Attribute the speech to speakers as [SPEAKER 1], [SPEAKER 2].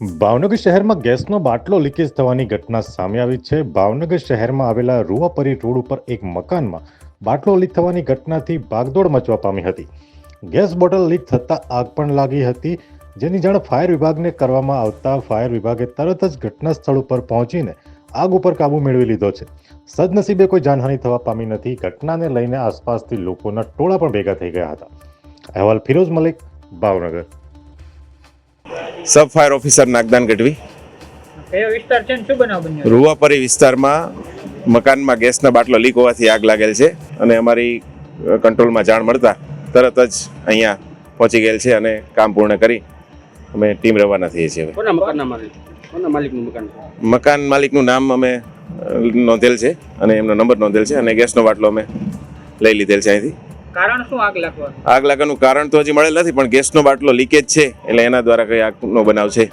[SPEAKER 1] ભાવનગર શહેરમાં ગેસનો બાટલો લીકેજ થવાની ઘટના સામે આવી છે. ભાવનગર શહેરમાં આવેલા રૂવાપરી રોડ ઉપર એક મકાનમાં બાટલો લીક થવાની ઘટનાથી ભાગદોડ મચવા પામી હતી. ગેસ બોટલ લીક થતાં આગ પણ લાગી હતી. જેની જાણ ફાયર વિભાગને કરવામાં આવતા ફાયર વિભાગે તરત જ ઘટના સ્થળ ઉપર પહોંચીને આગ ઉપર કાબુ મેળવી લીધો છે. સદનસીબે કોઈ જાનહાનિ થવા પામી નથી. ઘટનાને લઈને આસપાસથી લોકોના ટોળા પણ ભેગા થઈ ગયા હતા. અહેવાલ Firoz Malik, Bhavnagar.
[SPEAKER 2] Sub fire officer Nagdan Gadhvi.
[SPEAKER 3] કયો વિસ્તાર છે શું બનાવ બન્યો?
[SPEAKER 2] રૂવાપરી વિસ્તારમાં મકાનમાં ગેસના બાટલો લીક હોવાથી આગ લાગેલ છે અને અમારી કંટ્રોલમાં જાણ મળતા તરત જ અહીંયા પહોંચી ગયેલ છે અને કામ પૂર્ણ કરી અમે ટીમ રવાના થઈએ છીએ
[SPEAKER 4] કોના મકાનના માલિક? કોના માલિકનું મકાન?
[SPEAKER 2] મકાન માલિકનું નામ અમે નોંધેલ છે અને એમનો નંબર નોંધેલ છે અને ગેસનો બાટલો અમે લઈ લીધેલ છે અહીંથી.
[SPEAKER 3] કારણ શું આગ લાગવાનું?
[SPEAKER 2] આગ લાગવાનું કારણ તો હજી મળેલ નથી, પણ ગેસનો બાટલો લીકેજ છે, એટલે એના દ્વારા કઈ આગનો બનાવ છે.